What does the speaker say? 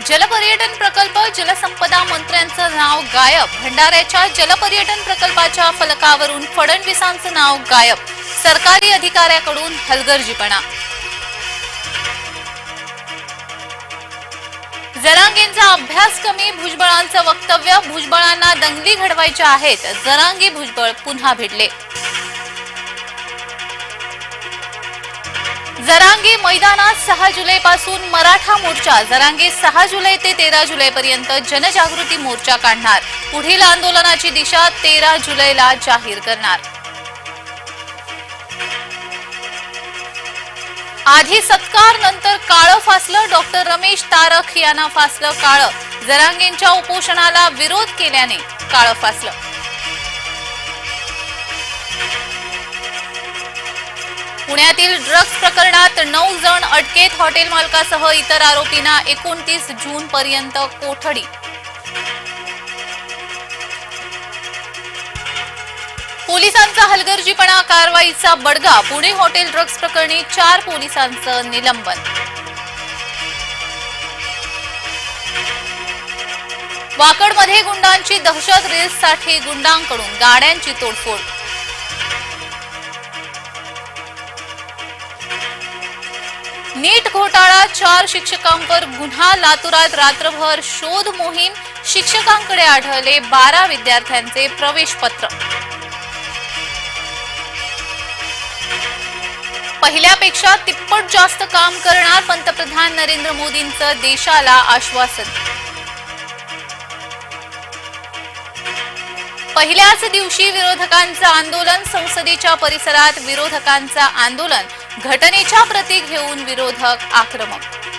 जलपर्यटन प्रकल्प जलसंपदा मंत्र्यांचं नाव गायब. भंडाऱ्याच्या जलपर्यटन प्रकल्पाच्या फलकावरून फडणवीसांचं नाव गायब. सरकारी अधिकाऱ्याकडून हलगर्जीपणा. जरांगेंचा अभ्यास कमी भुजबळांचं वक्तव्य भुजबळांना दंगली घडवायच्या आहेत. जरांगी भुजबळ पुन्हा भिडले. जरांगे मैदानात सहा जुलै पासून मराठा मोर्चा. जरांगे सहा जुलै ते तेरा जुलैपर्यंत जनजागृती मोर्चा काढणार. पुढील आंदोलनाची दिशा तेरा जुलैला जाहीर करणार. आधी सत्कार नंतर काळं फासलं. डॉक्टर रमेश तारख यांना फासलं काळं. जरांगेंच्या उपोषणाला विरोध केल्याने काळं फासलं. पुण्यातील ड्रग्ज प्रकरणात नऊ जण अटकेत. हॉटेल मालकासह इतर आरोपींना एकोणतीस जून पर्यंत कोठडी. पोलिसांचा हलगर्जीपणा कारवाईचा बडगा. पुणे हॉटेल ड्रग्ज प्रकरणी चार पोलिसांचं निलंबन. वाकडमध्ये गुंडांची दहशत रेससाठी गुंडांकडून गाड्यांची तोडफोड. नीट घोटाळा चार शिक्षकांवर गुन्हा लातुरात रात्रभर शोध मोहीम शिक्षकांकडे आढळले बारा विद्यार्थ्यांचे प्रवेश पत्र पहिल्यापेक्षा तिप्पट जास्त काम करणार पंतप्रधान नरेंद्र मोदींचं देशाला आश्वासन. पहिल्याच दिवशी विरोधकांचं आंदोलन संसदेच्या परिसरात विरोधकांचं आंदोलन घटनेच्या प्रती घेऊन विरोधक आक्रमक